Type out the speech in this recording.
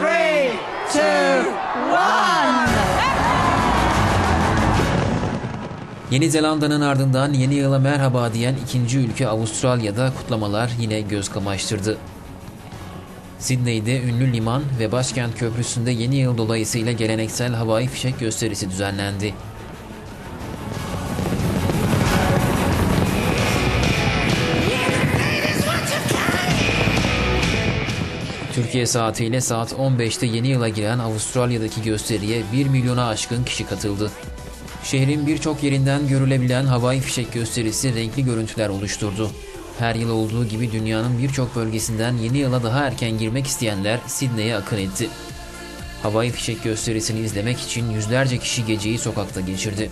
Three, two, one. Yeni Zelanda'nın ardından yeni yıla merhaba diyen ikinci ülke Avustralya'da kutlamalar yine göz kamaştırdı. Sydney'de ünlü liman ve başkent köprüsünde yeni yıl dolayısıyla geleneksel havai fişek gösterisi düzenlendi. Türkiye saatiyle saat 15'te yeni yıla giren Avustralya'daki gösteriye 1 milyona aşkın kişi katıldı. Şehrin birçok yerinden görülebilen havai fişek gösterisi renkli görüntüler oluşturdu. Her yıl olduğu gibi dünyanın birçok bölgesinden yeni yıla daha erken girmek isteyenler Sydney'e akın etti. Havai fişek gösterisini izlemek için yüzlerce kişi geceyi sokakta geçirdi.